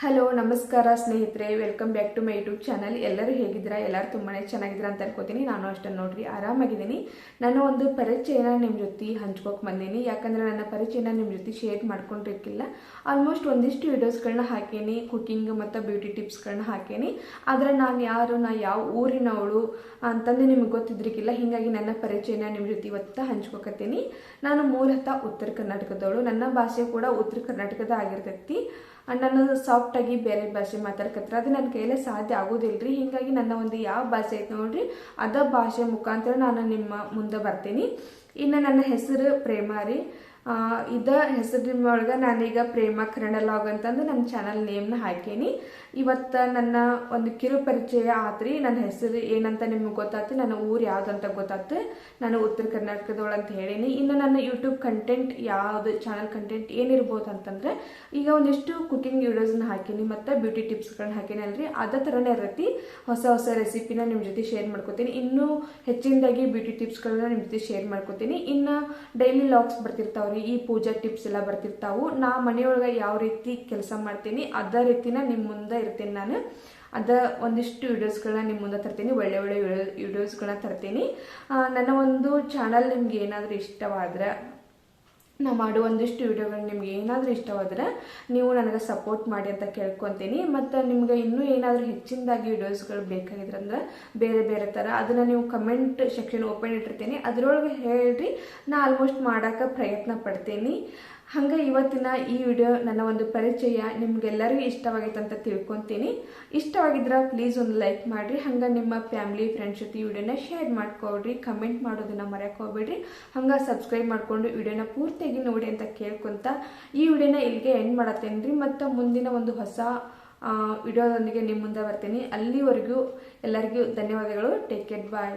Hello ನಮಸ್ಕಾರ ಸ್ನೇಹಿತರೆ. Welcome back to my YouTube channel ಎಲ್ಲರೂ ಹೇಗಿದ್ದೀರಾ? ಎಲ್ಲರೂ ತುಂಬಾ ಚೆನ್ನಾಗಿದ್ದೀರಾ ಅಂತ ಅನ್ಕೋತೀನಿ. ನಾನು ಅಷ್ಟನ್ನು ನೋಡ್ರಿ, ಆರಾಮಾಗಿದ್ದೀನಿ. ನಾನು ಒಂದು ಪರಿಚಯನ ನಿಮ್ಮ ಜೊತೆ ಹಂಚ್ಕೋಕೆ ಬಂದೀನಿ. ಯಾಕಂದ್ರೆ ನನ್ನ ಪರಿಚಯನ ನಿಮ್ಮ ಜೊತೆ ಶೇರ್ ಮಾಡ್ಕೊಂಡಿರ್ಕಿಲ್ಲ. ಆಲ್ಮೋಸ್ಟ್ ಒಂದಿಷ್ಟು ವಿಡಿಯೋಸ್ಗಳನ್ನ ಹಾಕೀನಿ ಕುಕಿಂಗ್ ಮತ್ತು ಬ್ಯೂಟಿ ಟಿಪ್ಸ್ಗಳನ್ನ ಹಾಕೇನಿ. ಆದರೆ ನಾನು ಯಾರು, ನಾ ಯಾವ ಊರಿನವಳು ಅಂತಂದು ನಿಮ್ಗೆ ಗೊತ್ತಿದ್ರಿಕ್ಕಿಲ್ಲ ಹೀಗಾಗಿ ನನ್ನ ಪರಿಚಯನ ನಿಮ್ಮ ಜೊತೆ ಇವತ್ತು ಹಂಚ್ಕೋಕತ್ತೀನಿ. ನಾನು ಮೂಲತಃ ಉತ್ತರ ಕರ್ನಾಟಕದವಳು. ನನ್ನ ಭಾಷೆ ಕೂಡ ಉತ್ತರ ಕರ್ನಾಟಕದ ಆಗಿರ್ತೈತಿ. ನಾನು ಸಾಫ್ಟಾಗಿ ಬೇರೆ ಭಾಷೆ ಮಾತಾಡ್ಕತ್ರ ಅದು ನನ್ನ ಕೈಯಲ್ಲೇ ಸಾಧ್ಯ ಆಗೋದಿಲ್ಲ ರೀ ಹೀಗಾಗಿ ನನ್ನ ಒಂದು ಯಾವ ಭಾಷೆ ಐತೆ ನೋಡ್ರಿ, ಅದ ಭಾಷೆ ಮುಖಾಂತರ ನಾನು ನಿಮ್ಮ ಮುಂದೆ ಬರ್ತೀನಿ. ಇನ್ನು ನನ್ನ ಹೆಸರು ಪ್ರೇಮ ರೀ. ಇದ ಹೆಸರಿನ ಒಳಗೆ ನಾನೀಗ ಪ್ರೇಮ ಕನ್ನಡ ಲಾಗ್ ಅಂತಂದು ನನ್ನ ಚಾನಲ್ ನೇಮ್ನ ಹಾಕೀನಿ. ಇವತ್ತು ನನ್ನ ಒಂದು ಕಿರು ಪರಿಚಯ ಆತ್ರಿ. ನನ್ನ ಹೆಸರು ಏನಂತ ನಿಮ್ಗೆ ಗೊತ್ತಾಯ್ತು ನನ್ನ ಊರು ಯಾವ್ದಂತ ಗೊತ್ತಾಯ್ತು ನಾನು ಉತ್ತರ ಕರ್ನಾಟಕದವಳು ಅಂತ ಹೇಳೀನಿ. ಇನ್ನು ನನ್ನ ಯೂಟ್ಯೂಬ್ ಕಂಟೆಂಟ್ ಯಾವುದು ಚಾನಲ್ ಕಂಟೆಂಟ್ ಏನಿರ್ಬೋದು ಅಂತಂದ್ರೆ, ಈಗ ಒಂದಿಷ್ಟು ಕುಕಿಂಗ್ ವೀಡಿಯೋಸ್ನ ಹಾಕೀನಿ ಮತ್ತು ಬ್ಯೂಟಿ ಟಿಪ್ಸ್ಗಳನ್ನ ಹಾಕೀನಿ ಅಲ್ರಿ. ಅದೇ ಥರನೇ ಇರತ್ತಿ ಹೊಸ ಹೊಸ ರೆಸಿಪಿನ ನಿಮ್ಮ ಜೊತೆ ಶೇರ್ ಮಾಡ್ಕೋತೀನಿ. ಇನ್ನೂ ಹೆಚ್ಚಿನದಾಗಿ ಬ್ಯೂಟಿ ಟಿಪ್ಸ್ಗಳನ್ನ ನಿಮ್ಮ ಜೊತೆ ಶೇರ್ ಮಾಡ್ಕೋತೀನಿ. ಇನ್ನು ಡೈಲಿ ಲಾಗ್ಸ್ ಬರ್ತಿರ್ತಾವ್ರಿ. ಈ ಪೂಜಾ ಟಿಪ್ಸ್ ಎಲ್ಲ ಬರ್ತಿರ್ತಾವು. ನಾ ಮನೆಯೊಳಗೆ ಯಾವ ರೀತಿ ಕೆಲಸ ಮಾಡ್ತೀನಿ, ಅದೇ ರೀತಿನ ನಿಮ್ಮ ಮುಂದೆ ಇರ್ತೀನಿ ನಾನು. ಅದ ಒಂದಿಷ್ಟು ವೀಡಿಯೋಸ್ಗಳನ್ನ ನಿಮ್ಮ ಮುಂದೆ ತರ್ತೀನಿ, ಒಳ್ಳೆ ಒಳ್ಳೆ ವಿಡಿಯೋಸ್ಗಳನ್ನ ತರ್ತೀನಿ. ನನ್ನ ಒಂದು ಚಾನಲ್ ನಿಮ್ಗೆ ಏನಾದರೂ ಇಷ್ಟವಾದ್ರೆ ನಾ ಮಾಡೋ ಒಂದಿಷ್ಟು ವಿಡಿಯೋಗಳು ನಿಮ್ಗೆ ಏನಾದರೂ ಇಷ್ಟವಾದರೆ ನೀವು ನನಗೆ ಸಪೋರ್ಟ್ ಮಾಡಿ ಅಂತ ಕೇಳ್ಕೊತೀನಿ. ಮತ್ತು ನಿಮ್ಗೆ ಇನ್ನೂ ಏನಾದರೂ ಹೆಚ್ಚಿನದಾಗಿ ವಿಡಿಯೋಸ್ಗಳು ಬೇಕಾಗಿದ್ರೆ ಅಂದ್ರೆ ಬೇರೆ ಬೇರೆ ಥರ ಅದನ್ನು ನೀವು ಕಮೆಂಟ್ ಸೆಕ್ಷನ್ ಓಪನ್ ಇಟ್ಟಿರ್ತೀನಿ. ಅದರೊಳಗೆ ಹೇಳ್ರಿ, ನಾ ಆಲ್ಮೋಸ್ಟ್ ಮಾಡೋಕ್ಕೆ ಪ್ರಯತ್ನ ಪಡ್ತೀನಿ. ಹಂಗೆ ಇವತ್ತಿನ ಈ ವಿಡಿಯೋ ನನ್ನ ಒಂದು ಪರಿಚಯ ನಿಮ್ಗೆಲ್ಲರಿಗೂ ಇಷ್ಟವಾಗೈತೆ ಅಂತ ತಿಳ್ಕೊತೀನಿ. ಇಷ್ಟವಾಗಿದ್ರೆ ಪ್ಲೀಸ್ ಒಂದು ಲೈಕ್ ಮಾಡಿರಿ. ಹಂಗೆ ನಿಮ್ಮ ಫ್ಯಾಮಿಲಿ ಫ್ರೆಂಡ್ಸ್ ಜೊತೆ ಈ ವಿಡಿಯೋನ ಶೇರ್ ಮಾಡ್ಕೊಡ್ರಿ ಕಮೆಂಟ್ ಮಾಡೋದನ್ನ ಮರೆಯೋಕೆ ಹೋಗ್ಬೇಡ್ರಿ. ಹಂಗೆ ಸಬ್ಸ್ಕ್ರೈಬ್ ಮಾಡ್ಕೊಂಡು ವಿಡಿಯೋನ ಪೂರ್ತಿಯಾಗಿ ನೋಡಿ ಅಂತ ಕೇಳ್ಕೊಂತ ಈ ವಿಡಿಯೋನ ಇಲ್ಲಿಗೆ ಎಂಡ್ ಮಾಡತ್ತೇನೆ ರೀ. ಮತ್ತು ಮುಂದಿನ ಒಂದು ಹೊಸ ವಿಡಿಯೋದೊಂದಿಗೆ ನಿಮ್ಮ ಮುಂದೆ ಬರ್ತೀನಿ. ಅಲ್ಲಿವರೆಗೂ ಎಲ್ಲರಿಗೂ ಧನ್ಯವಾದಗಳು. Take care bye